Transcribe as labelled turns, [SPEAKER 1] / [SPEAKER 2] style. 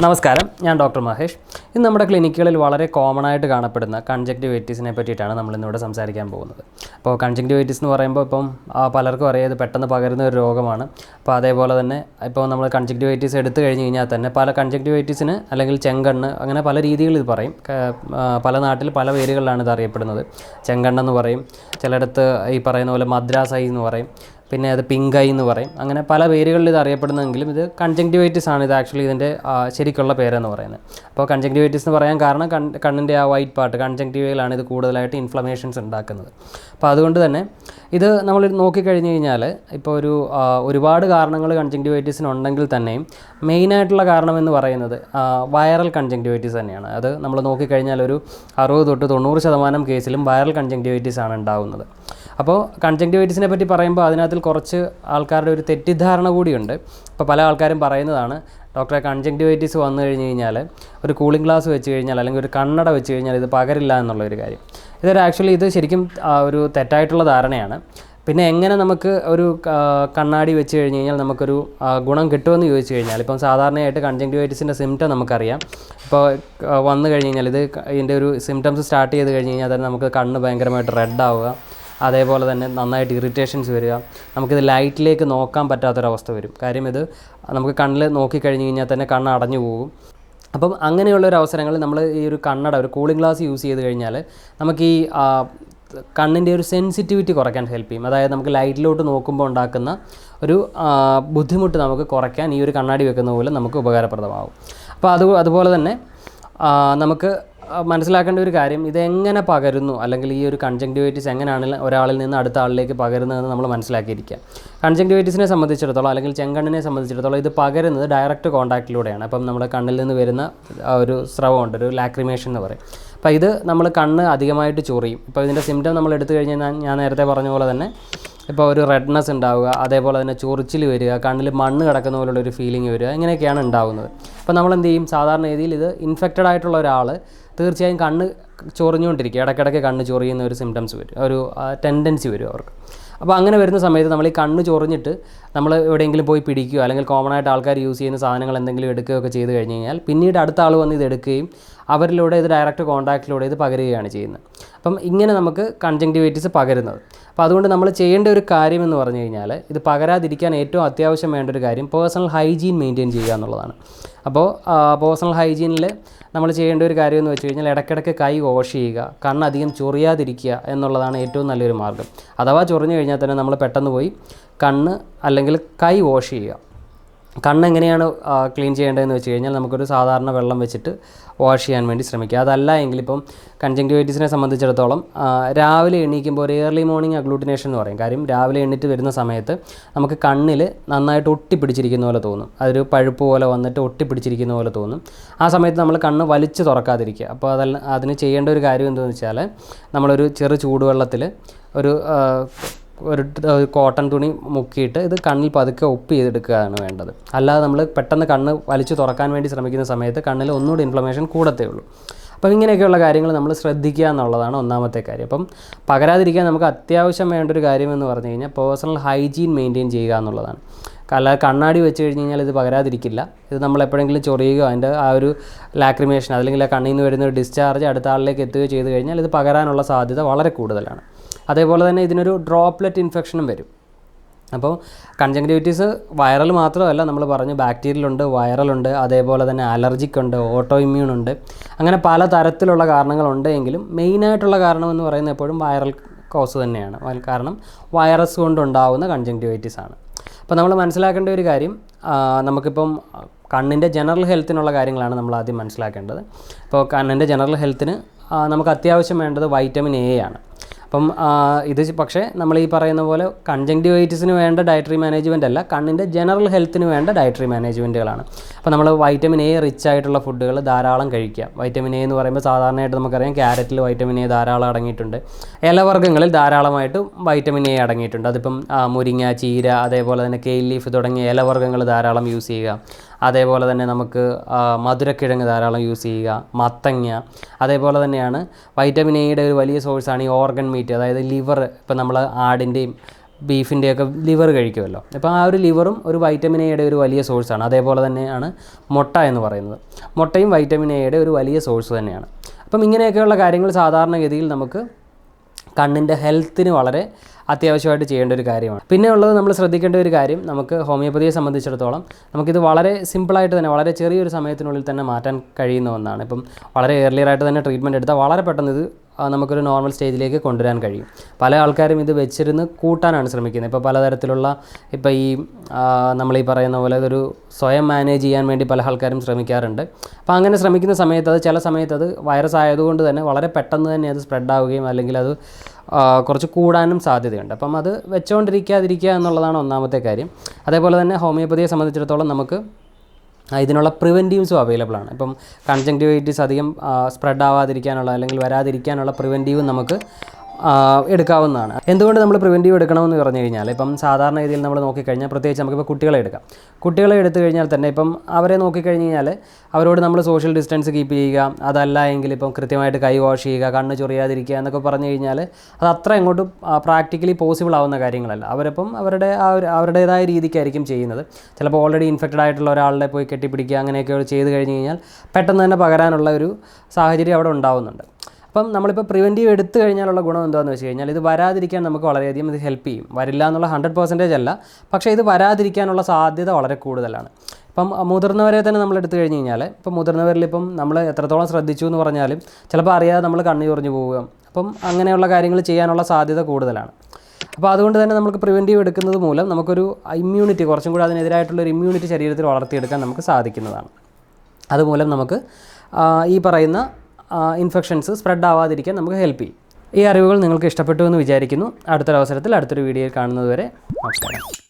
[SPEAKER 1] നമസ്കാരം ഞാൻ ഡോക്ടർ മഹേഷ്. ഇന്ന് നമ്മുടെ ക്ലിനിക്കുകളിൽ വളരെ കോമൺ ആയിട്ട് കാണപ്പെടുന്ന കൺജക്റ്റിവൈറ്റീസിനെ പറ്റിയിട്ടാണ് നമ്മൾ ഇന്നിവിടെ സംസാരിക്കാൻ പോകുന്നത്. അപ്പോൾ കൺജക്റ്റിവൈറ്റീസ് എന്ന് പറയുമ്പോൾ ഇപ്പം പലർക്കും അറിയാം ഇത് പെട്ടെന്ന് പകരുന്ന ഒരു രോഗമാണ്. അപ്പോൾ അതേപോലെ തന്നെ ഇപ്പോൾ നമ്മൾ കൺജക്റ്റിവൈറ്റീസ് എടുത്തു കഴിഞ്ഞ് കഴിഞ്ഞാൽ തന്നെ പല കൺജക്റ്റിവൈറ്റീസിന് അല്ലെങ്കിൽ ചെങ്കണ്ണ് അങ്ങനെ പല രീതികളിൽ ഇത് പറയും. പല നാട്ടിൽ പല പേരുകളിലാണ് ഇത് അറിയപ്പെടുന്നത്. ചെങ്കണ്ണെന്ന് പറയും. ചിലയിടത്ത് ഈ പറയുന്ന പോലെ മദ്രാസായി എന്ന് പറയും. പിന്നെ അത് പിങ്ക് ഐ എന്ന് പറയും. അങ്ങനെ പല പേരുകളിൽ ഇത് അറിയപ്പെടുന്നെങ്കിലും ഇത് കൺജങ്ക്റ്റിവൈറ്റിസ് ആണ് ഇത് ആക്ച്വലി ഇതിന്റെ ശരിക്കുള്ള പേരെന്ന് പറയുന്നത്. അപ്പോൾ കൺജങ്ക്റ്റിവൈറ്റിസ് എന്ന് പറയാൻ കാരണം കണ്ണിന്റെ ആ വൈറ്റ് പാർട്ട് കൺജങ്ക്റ്റിവയിലാണ് ഇത് കൂടുതലായിട്ട് ഇൻഫ്ലമേഷൻസ് ഉണ്ടാക്കുന്നത്. അപ്പോൾ അതുകൊണ്ട് തന്നെ ഇത് നമ്മൾ നോക്കിക്കഴിഞ്ഞ് കഴിഞ്ഞാൽ ഇപ്പോൾ ഒരു ഒരുപാട് കാരണങ്ങൾ കൺജങ്ക്റ്റിവൈറ്റിസിന് ഉണ്ടെങ്കിൽ തന്നെയും മെയിനായിട്ടുള്ള കാരണം എന്ന് പറയുന്നത് വൈറൽ കൺജങ്ക്റ്റിവൈറ്റിസ് തന്നെയാണ്. അത് നമ്മൾ നോക്കിക്കഴിഞ്ഞാൽ ഒരു അറുപത് തൊട്ട് തൊണ്ണൂറ് ശതമാനം കേസിലും വൈറൽ കൺജങ്ക്റ്റിവൈറ്റിസ് ആണ് ഉണ്ടാകുന്നത് അപ്പോൾ കൺജങ്ക്റ്റിവൈറ്റിസിനെ പറ്റി പറയുമ്പോൾ അതിനകത്തിൽ കുറച്ച് ആൾക്കാരുടെ ഒരു തെറ്റിദ്ധാരണ കൂടിയുണ്ട്. ഇപ്പോൾ പല ആൾക്കാരും പറയുന്നതാണ് ഡോക്ടറെ കൺജങ്ക്റ്റിവൈറ്റിസ് വന്നു കഴിഞ്ഞ് കഴിഞ്ഞാൽ ഒരു കൂളിംഗ് ഗ്ലാസ് വെച്ച് കഴിഞ്ഞാൽ അല്ലെങ്കിൽ ഒരു കണ്ണട വെച്ച് കഴിഞ്ഞാൽ ഇത് പകരില്ല എന്നുള്ള ഒരു കാര്യം. ഇതൊരു ആക്ച്വലി ഇത് ശരിക്കും ഒരു തെറ്റായിട്ടുള്ള ധാരണയാണ്. പിന്നെ എങ്ങനെ നമുക്ക് ഒരു കണ്ണാടി വെച്ച് കഴിഞ്ഞ് കഴിഞ്ഞാൽ നമുക്കൊരു ഗുണം കിട്ടുമെന്ന് ചോദിച്ചു കഴിഞ്ഞാൽ ഇപ്പം സാധാരണയായിട്ട് കൺജങ്ക്റ്റിവൈറ്റിസിന്റെ സിംറ്റം നമുക്കറിയാം. ഇപ്പോൾ വന്നു കഴിഞ്ഞ് കഴിഞ്ഞാൽ ഇത് ഇതിന്റെ ഒരു സിംറ്റംസ് സ്റ്റാർട്ട് ചെയ്ത് കഴിഞ്ഞ് കഴിഞ്ഞാൽ തന്നെ നമുക്ക് കണ്ണ് ഭയങ്കരമായിട്ട് റെഡ് ആവുക. അതേപോലെ തന്നെ നന്നായിട്ട് ഇറിറ്റേഷൻസ് വരിക. നമുക്കിത് ലൈറ്റിലേക്ക് നോക്കാൻ പറ്റാത്തൊരവസ്ഥ വരും. കാര്യം ഇത് നമുക്ക് കണ്ണിൽ നോക്കിക്കഴിഞ്ഞ് കഴിഞ്ഞാൽ തന്നെ കണ്ണ് അടഞ്ഞു പോകും. അപ്പം അങ്ങനെയുള്ള ഒരു അവസരങ്ങളിൽ നമ്മൾ ഈ ഒരു കണ്ണട ഒരു കൂളിംഗ് ഗ്ലാസ് യൂസ് ചെയ്ത് കഴിഞ്ഞാൽ നമുക്ക് ഈ കണ്ണിന്റെ ഒരു സെൻസിറ്റിവിറ്റി കുറയ്ക്കാൻ ഹെൽപ്പ് ചെയ്യും. അതായത് നമുക്ക് ലൈറ്റിലോട്ട് നോക്കുമ്പോൾ ഉണ്ടാക്കുന്ന ഒരു ബുദ്ധിമുട്ട് നമുക്ക് കുറയ്ക്കാൻ ഈ ഒരു കണ്ണാടി വെക്കുന്ന പോലെ നമുക്ക് ഉപകാരപ്രദമാകും. അപ്പോൾ അത് അതുപോലെ തന്നെ നമുക്ക് മനസ്സിലാക്കേണ്ട ഒരു കാര്യം ഇതെങ്ങനെ പകരുന്നു? അല്ലെങ്കിൽ ഈ ഒരു കൺജങ്ക്റ്റിവൈറ്റിസ് എങ്ങനെയാണ് ഒരാളിൽ നിന്ന് അടുത്ത ആളിലേക്ക് പകരുന്നതെന്ന് നമ്മൾ മനസ്സിലാക്കിയിരിക്കുക. കൺജങ്ക്റ്റിവൈറ്റിസിനെ സംബന്ധിച്ചിടത്തോളം അല്ലെങ്കിൽ ചെങ്കണ്ണിനെ സംബന്ധിച്ചിടത്തോളം ഇത് പകരുന്നത് ഡയറക്റ്റ് കോൺടാക്റ്റിലൂടെയാണ് അപ്പം നമ്മുടെ കണ്ണിൽ നിന്ന് വരുന്ന ഒരു സ്രവമുണ്ട് ഒരു ലാക്രിമേഷൻ എന്ന് പറയും. അപ്പോൾ ഇത് നമ്മൾ കണ്ണ് അധികമായിട്ട് ചൊറിയും. ഇപ്പോൾ ഇതിന്റെ സിംറ്റം നമ്മൾ എടുത്തു കഴിഞ്ഞാൽ ഞാൻ നേരത്തെ പറഞ്ഞ പോലെ തന്നെ ഇപ്പോൾ ഒരു റെഡ്നെസ് ഉണ്ടാവുക അതേപോലെ തന്നെ ചൊറിച്ചിൽ വരിക കണ്ണിൽ മണ്ണ് കിടക്കുന്ന പോലുള്ള ഒരു ഫീലിംഗ് വരിക ഇങ്ങനെയൊക്കെയാണ് ഉണ്ടാകുന്നത് അപ്പോൾ നമ്മൾ എന്ത് ചെയ്യും? സാധാരണ രീതിയിൽ ഇത് ഇൻഫെക്റ്റഡ് ആയിട്ടുള്ള ഒരാൾ തീർച്ചയായും കണ്ണ് ചൊറിഞ്ഞുകൊണ്ടിരിക്കുക. ഇടയ്ക്കിടയ്ക്ക് കണ്ണ് ചൊറിയുന്ന ഒരു സിംറ്റംസ് വരും. ഒരു ടെൻഡൻസി വരും അവർക്ക്. അപ്പോൾ അങ്ങനെ വരുന്ന സമയത്ത് നമ്മൾ ഈ കണ്ണ് ചൊറിഞ്ഞിട്ട് നമ്മൾ എവിടെയെങ്കിലും പോയി പിടിക്കുകയോ അല്ലെങ്കിൽ കോമൺ ആയിട്ട് ആൾക്കാർ യൂസ് ചെയ്യുന്ന സാധനങ്ങൾ എന്തെങ്കിലും എടുക്കുകയൊക്കെ ചെയ്ത് കഴിഞ്ഞ് കഴിഞ്ഞാൽ പിന്നീട് അടുത്ത ആൾ വന്ന് ഇത് എടുക്കുകയും അവരിലൂടെ ഇത് ഡയറക്റ്റ് കോണ്ടാക്റ്റിലൂടെ ഇത് പകരുകയാണ് ചെയ്യുന്നത്. അപ്പം ഇങ്ങനെ നമുക്ക് കൺജങ്ടിവൈറ്റിസ് പകരുന്നത്. അപ്പോൾ അതുകൊണ്ട് നമ്മൾ ചെയ്യേണ്ട ഒരു കാര്യം എന്ന് പറഞ്ഞു കഴിഞ്ഞാൽ ഇത് പകരാതിരിക്കാൻ ഏറ്റവും അത്യാവശ്യം വേണ്ട ഒരു കാര്യം പേഴ്സണൽ ഹൈജീൻ മെയിന്റെയിൻ ചെയ്യുക എന്നുള്ളതാണ്. അപ്പോൾ പേഴ്സണൽ ഹൈജീനിൽ നമ്മൾ ചെയ്യേണ്ട ഒരു കാര്യം എന്ന് വെച്ച് കഴിഞ്ഞാൽ ഇടയ്ക്കിടയ്ക്ക് കൈ വാഷ് ചെയ്യുക കണ്ണധികം ചൊറിയാതിരിക്കുക എന്നുള്ളതാണ് ഏറ്റവും നല്ലൊരു മാർഗം അഥവാ ചൊറിഞ്ഞു കഴിഞ്ഞാൽ തന്നെ നമ്മൾ പെട്ടെന്ന് പോയി കണ്ണ് അല്ലെങ്കിൽ കൈ വാഷ് ചെയ്യുക. കണ്ണ് എങ്ങനെയാണ് ക്ലീൻ ചെയ്യേണ്ടതെന്ന് വെച്ച് കഴിഞ്ഞാൽ നമുക്കൊരു സാധാരണ വെള്ളം വെച്ചിട്ട് വാഷ് ചെയ്യാൻ വേണ്ടി ശ്രമിക്കുക. അതല്ല എങ്കിൽ ഇപ്പം കൺജങ്ക്റ്റിവൈറ്റിസിനെ സംബന്ധിച്ചിടത്തോളം രാവിലെ എണീക്കുമ്പോൾ ഒരു ഏർലി മോർണിംഗ് അഗ്ലൂട്ടിനേഷൻ എന്ന് പറയും. കാര്യം രാവിലെ എണ്ണിട്ട് വരുന്ന സമയത്ത് നമുക്ക് കണ്ണിൽ നന്നായിട്ട് ഒട്ടിപ്പിടിച്ചിരിക്കുന്ന പോലെ തോന്നും. അതൊരു പഴുപ്പ് പോലെ വന്നിട്ട് ഒട്ടിപ്പിടിച്ചിരിക്കുന്ന പോലെ തോന്നും. ആ സമയത്ത് നമ്മൾ കണ്ണ് വലിച്ച് തുറക്കാതിരിക്കുക. അപ്പോൾ അതല്ല അതിന് ചെയ്യേണ്ട ഒരു കാര്യം എന്താണെന്ന് വെച്ചാൽ നമ്മളൊരു ചെറു ചൂടുവെള്ളത്തിൽ ഒരു ഒരു കോട്ടൺ തുണി മുക്കിയിട്ട് ഇത് കണ്ണിൽ പതുക്കെ ഒപ്പ് ചെയ്തെടുക്കുകയാണ് വേണ്ടത്. അല്ലാതെ നമ്മൾ പെട്ടെന്ന് കണ്ണ് വലിച്ചു തുറക്കാൻ വേണ്ടി ശ്രമിക്കുന്ന സമയത്ത് കണ്ണിൽ ഒന്നുകൂടി ഇൻഫ്ലമേഷൻ കൂടത്തേ ഉള്ളൂ. അപ്പോൾ ഇങ്ങനെയൊക്കെയുള്ള കാര്യങ്ങൾ നമ്മൾ ശ്രദ്ധിക്കുക എന്നുള്ളതാണ് ഒന്നാമത്തെ കാര്യം. അപ്പം പകരാതിരിക്കാൻ നമുക്ക് അത്യാവശ്യം വേണ്ട ഒരു കാര്യം എന്ന് പറഞ്ഞു കഴിഞ്ഞാൽ പേഴ്സണൽ ഹൈജീൻ മെയിന്റെയിൻ ചെയ്യുക എന്നുള്ളതാണ്. അല്ലാതെ കണ്ണാടി വെച്ച് കഴിഞ്ഞ് കഴിഞ്ഞാൽ ഇത് പകരാതിരിക്കില്ല. ഇത് നമ്മൾ എപ്പോഴെങ്കിലും ചൊറിയുകയോ അതിന്റെ ആ ഒരു ലാക്രിമേഷൻ അല്ലെങ്കിൽ ആ കണ്ണിൽ നിന്ന് വരുന്ന ഒരു ഡിസ്ചാർജ് അടുത്ത ആളിലേക്ക് എത്തുകയോ ചെയ്ത് കഴിഞ്ഞാൽ ഇത് പകരാനുള്ള സാധ്യത വളരെ കൂടുതലാണ്. അതേപോലെ തന്നെ ഇതിനൊരു ഡ്രോപ്ലെറ്റ് ഇൻഫെക്ഷനും വരും. അപ്പോൾ കൺജങ്ക്റ്റിവിറ്റീസ് വൈറൽ മാത്രമല്ല നമ്മൾ പറഞ്ഞു ബാക്ടീരിയലുണ്ട് വൈറലുണ്ട് അതേപോലെ തന്നെ അലർജിക് ഉണ്ട് ഓട്ടോ ഇമ്മ്യൂൺ ഉണ്ട്. അങ്ങനെ പല തരത്തിലുള്ള കാരണങ്ങളുണ്ട് എങ്കിലും മെയിനായിട്ടുള്ള കാരണം എന്ന് പറയുന്നത് എപ്പോഴും വൈറൽ കോസ് തന്നെയാണ്. കാരണം വൈറസ് കൊണ്ടുണ്ടാവുന്ന കൺജങ്ക്റ്റിവൈറ്റിസ് ആണ്. അപ്പോൾ നമ്മൾ മനസ്സിലാക്കേണ്ട ഒരു കാര്യം നമുക്കിപ്പം കണ്ണിന്റെ ജനറൽ ഹെൽത്തിനുള്ള കാര്യങ്ങളാണ് നമ്മൾ ആദ്യം മനസ്സിലാക്കേണ്ടത്. അപ്പോൾ കണ്ണിന്റെ ജനറൽ ഹെൽത്തിന് നമുക്ക് അത്യാവശ്യം വേണ്ടത് വൈറ്റമിൻ എ ആണ് അപ്പം ഇത് പക്ഷേ നമ്മൾ ഈ പറയുന്ന പോലെ കൺജങ്ക്റ്റിവൈറ്റിസിന് വേണ്ട ഡയറ്ററി മാനേജ്മെന്റ് അല്ല കണ്ണിന്റെ ജനറൽ ഹെൽത്തിന് വേണ്ട ഡയറ്ററി മാനേജ്മെന്റുകളാണ് അപ്പോൾ നമ്മൾ വൈറ്റമിൻ എ റിച്ച് ആയിട്ടുള്ള ഫുഡുകൾ ധാരാളം കഴിക്കുക വൈറ്റമിൻ എ എന്ന് പറയുമ്പോൾ സാധാരണയായിട്ട് നമുക്കറിയാം ക്യാരറ്റിൽ വൈറ്റമിൻ എ ധാരാളം അടങ്ങിയിട്ടുണ്ട്. ഇലവർഗങ്ങളിൽ ധാരാളമായിട്ട് വൈറ്റമിൻ എ അടങ്ങിയിട്ടുണ്ട്. അതിപ്പം മുരിങ്ങ ചീര അതേപോലെ തന്നെ കെയിൽ ലീഫ് തുടങ്ങിയ ഇലവർഗങ്ങൾ ധാരാളം യൂസ് ചെയ്യുക. അതേപോലെ തന്നെ നമുക്ക് മധുരക്കിഴങ്ങ് ധാരാളം യൂസ് ചെയ്യുക മത്തങ്ങ. അതേപോലെ തന്നെയാണ് വൈറ്റമിൻ എയുടെ ഒരു വലിയ സോഴ്സാണ് ഈ ഓർഗൻ മീറ്റ് അതായത് ലിവർ ഇപ്പം നമ്മൾ ആടിന്റെയും ബീഫിന്റെയൊക്കെ ലിവർ കഴിക്കുമല്ലോ. അപ്പോൾ ആ ഒരു ലിവറും ഒരു വൈറ്റമിൻ എയുടെ ഒരു വലിയ സോഴ്സാണ് അതേപോലെ തന്നെയാണ് മുട്ട എന്ന് പറയുന്നത്. മുട്ടയും വൈറ്റമിൻ എയുടെ ഒരു വലിയ സോഴ്സ് തന്നെയാണ്. അപ്പം ഇങ്ങനെയൊക്കെയുള്ള കാര്യങ്ങൾ സാധാരണഗതിയിൽ നമുക്ക് കണ്ണിന്റെ ഹെൽത്തിന് വളരെ അത്യാവശ്യമായിട്ട് ചെയ്യേണ്ട ഒരു കാര്യമാണ്. പിന്നെ ഉള്ളത് നമ്മൾ ശ്രദ്ധിക്കേണ്ട ഒരു കാര്യം നമുക്ക് ഹോമിയോപ്പതിയെ സംബന്ധിച്ചിടത്തോളം നമുക്കിത് വളരെ സിമ്പിളായിട്ട് തന്നെ വളരെ ചെറിയൊരു സമയത്തിനുള്ളിൽ തന്നെ മാറ്റാൻ കഴിയുന്ന ഒന്നാണ്. ഇപ്പം വളരെ ഏർലിയറായിട്ട് തന്നെ ട്രീറ്റ്മെന്റ് എടുത്താൽ വളരെ പെട്ടെന്ന് ഇത് നമുക്കൊരു നോർമൽ സ്റ്റേജിലേക്ക് കൊണ്ടുവരാൻ കഴിയും. പല ആൾക്കാരും ഇത് വെച്ചിരുന്ന് കൂട്ടാനാണ് ശ്രമിക്കുന്നത്. ഇപ്പോൾ പലതരത്തിലുള്ള ഇപ്പോൾ ഈ നമ്മൾ ഈ പറയുന്ന പോലെ ഒരു സ്വയം മാനേജ് ചെയ്യാൻ വേണ്ടി പല ആൾക്കാരും ശ്രമിക്കാറുണ്ട്. അപ്പോൾ അങ്ങനെ ശ്രമിക്കുന്ന സമയത്ത് അത് ചില സമയത്ത് അത് വൈറസ് ആയതുകൊണ്ട് തന്നെ വളരെ പെട്ടെന്ന് തന്നെ അത് സ്പ്രെഡ് ആവുകയും അല്ലെങ്കിൽ അത് കുറച്ച് കൂടാനും സാധ്യതയുണ്ട്. അപ്പം അത് വെച്ചുകൊണ്ടിരിക്കാതിരിക്കുക എന്നുള്ളതാണ് ഒന്നാമത്തെ കാര്യം. അതേപോലെ തന്നെ ഹോമിയോപ്പതിയെ സംബന്ധിച്ചിടത്തോളം നമുക്ക് ഇതിനുള്ള പ്രിവെന്റീവ്സും അവൈലബിൾ ആണ്. ഇപ്പം കൺജങ്ക്റ്റിവൈറ്റിസ് അധികം സ്പ്രെഡ് ആവാതിരിക്കാനുള്ള അല്ലെങ്കിൽ വരാതിരിക്കാനുള്ള പ്രിവെന്റീവും നമുക്ക് എടുക്കാവുന്നതാണ്. എന്തുകൊണ്ട് നമ്മൾ പ്രിവെന്റീവ് എടുക്കണമെന്ന് പറഞ്ഞു കഴിഞ്ഞാൽ ഇപ്പം സാധാരണ രീതിയിൽ നമ്മൾ നോക്കിക്കഴിഞ്ഞാൽ പ്രത്യേകിച്ച് നമുക്കിപ്പോൾ കുട്ടികളെ എടുക്കാം. കുട്ടികളെ എടുത്തു കഴിഞ്ഞാൽ തന്നെ ഇപ്പം അവരെ നോക്കിക്കഴിഞ്ഞ് കഴിഞ്ഞാൽ അവരോട് നമ്മൾ സോഷ്യൽ ഡിസ്റ്റൻസ് കീപ്പ് ചെയ്യുക അതല്ല എങ്കിൽ ഇപ്പം കൃത്യമായിട്ട് കൈ വാഷ് ചെയ്യുക കണ്ണ് ചൊറിയാതിരിക്കുക എന്നൊക്കെ പറഞ്ഞു കഴിഞ്ഞാൽ അത് അത്ര അങ്ങോട്ട് പ്രാക്ടിക്കലി പോസിബിൾ ആവുന്ന കാര്യങ്ങളല്ല. അവരപ്പം അവരുടെ അവരുടേതായ രീതിക്കായിരിക്കും ചെയ്യുന്നത്. ചിലപ്പോൾ ഓൾറെഡി ഇൻഫെക്റ്റഡ് ആയിട്ടുള്ള ഒരാളെ പോയി കെട്ടിപ്പിടിക്കുക അങ്ങനെയൊക്കെ ചെയ്ത് കഴിഞ്ഞ് കഴിഞ്ഞാൽ പെട്ടെന്ന് തന്നെ പകരാനുള്ള ഒരു സാഹചര്യം അവിടെ ഉണ്ടാവുന്നുണ്ട്. അപ്പം നമ്മളിപ്പോൾ പ്രിവെന്റീവ് എടുത്തു കഴിഞ്ഞാലുള്ള ഗുണം എന്താണെന്ന് വെച്ച് കഴിഞ്ഞാൽ ഇത് വരാതിരിക്കാൻ നമുക്ക് വളരെയധികം ഇത് ഹെൽപ്പ് ചെയ്യും. വരില്ല എന്നുള്ള ഹൺഡ്രഡ് പെർസെന്റേജ് അല്ല. പക്ഷേ ഇത് വരാതിരിക്കാനുള്ള സാധ്യത വളരെ കൂടുതലാണ്. ഇപ്പം മുതിർന്നവരെ തന്നെ നമ്മൾ എടുത്തു കഴിഞ്ഞ് കഴിഞ്ഞാൽ ഇപ്പം മുതിർന്നവരിൽ ഇപ്പം നമ്മൾ എത്രത്തോളം ശ്രദ്ധിച്ചു എന്ന് പറഞ്ഞാലും ചിലപ്പോൾ അറിയാതെ നമ്മൾ കണ്ണു ചൊറിഞ്ഞു പോവുക. അപ്പം അങ്ങനെയുള്ള കാര്യങ്ങൾ ചെയ്യാനുള്ള സാധ്യത കൂടുതലാണ്. അപ്പോൾ അതുകൊണ്ട് തന്നെ നമുക്ക് പ്രിവെന്റീവ് എടുക്കുന്നത് മൂലം നമുക്കൊരു ഇമ്മ്യൂണിറ്റി കുറച്ചും കൂടി അതിനെതിരായിട്ടുള്ള ഒരു ഇമ്മ്യൂണിറ്റി ശരീരത്തിൽ വളർത്തിയെടുക്കാൻ നമുക്ക് സാധിക്കുന്നതാണ്. അതുമൂലം നമുക്ക് ഈ പറയുന്ന ഇൻഫെക്ഷൻസ് സ്പ്രെഡ് ആവാതിരിക്കാൻ നമുക്ക് ഹെൽപ്പ് ചെയ്യും. ഈ അറിവുകൾ നിങ്ങൾക്ക് ഇഷ്ടപ്പെട്ടു എന്ന് വിചാരിക്കുന്നു. അടുത്തൊരവസരത്തിൽ അടുത്തൊരു വീഡിയോയിൽ കാണുന്നതുവരെ നമസ്കാരം.